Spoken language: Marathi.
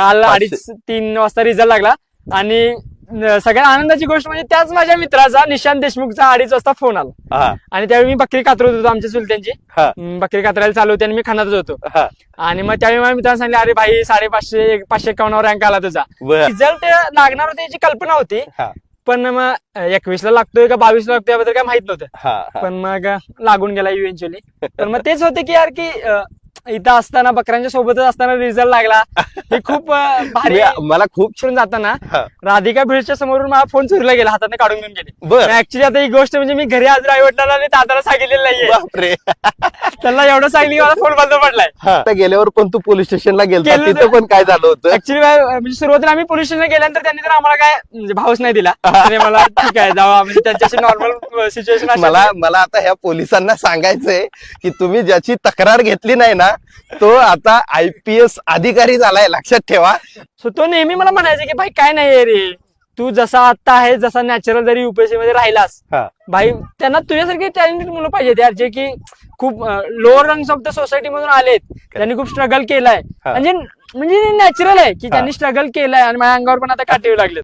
काल. अडीच तीन वाजता रिझल्ट लागला. आणि सगळ्यात आनंदाची गोष्ट म्हणजे त्याच माझ्या मित्राचा निशांत देशमुखचा अडीच वाजता फोन आला. आणि त्यावेळी मी बकरी कातरत होतो आमच्या चुलत्यांची. हा. अं, बकरी कातरायला चालू होती आणि मी खानातच होतो. हा. आणि मग त्यावेळी माझ्या मित्रांनी सांगितले अरे भाई साडेपाचशे पाचशे एकावन्न रँक आला तुझा. रिझल्ट लागणार होते याची कल्पना होती. पण मग एकवीस ला लागतोय का बावीस ला लागतोय याबद्दल काय माहीत नव्हतं. पण मग लागून गेला इव्हेंच्युअली तर मग तेच होते की यार की इथं असताना बकऱ्यांच्या सोबतच असताना रिझल्ट लागला. हे खूप भारी मी- मला खूप करून जाताना हा. राधिका भिडच्या समोरून मला फोन चोरीला गेला हाताने काढून घेऊन गेले. बर. ऍक्च्युली आता ही गोष्ट म्हणजे मी घरी आज आई वडिलांना आणि दादाला सांगितलेलं नाहीये. बापरे. त्यांना एवढं सांगितलं की मला फोन बंद पडलाय. आता गेल्यावर पण तू पोलीस स्टेशनला गेलता गेलो तिथं पण काय झालं होतं? ऍक्च्युली म्हणजे सुरुवातीला आम्ही पोलीस स्टेशनला गेल्यानंतर त्यांनी तर आम्हाला काय म्हणजे भावच नाही दिला. तरी मला ठीक आहे जावा. म्हणजे त्यांच्याशी नॉर्मल सिच्युएशन मला मला आता ह्या पोलिसांना सांगायचंय की तुम्ही ज्याची तक्रार घेतली नाही ना तो आता आय पी एस अधिकारी झालाय लक्षात ठेवा. सो तो नेहमी मला म्हणायचा की भाई काय नाही रे. तू जसा आता आहे जसा नॅचरल जरी युपीएससी मध्ये राहिलास हा. भाई त्यांना तुझ्यासारखे टॅलेंटेड मुलं पाहिजेत यार जे की खूप lower rungs of the society मधून आलेत. त्यांनी खूप स्ट्रगल केलाय. हा. म्हणजे म्हणजे नॅचरल आहे की त्यांनी स्ट्रगल केलाय आणि माझ्या अंगावर पण आता काटे येऊ लागले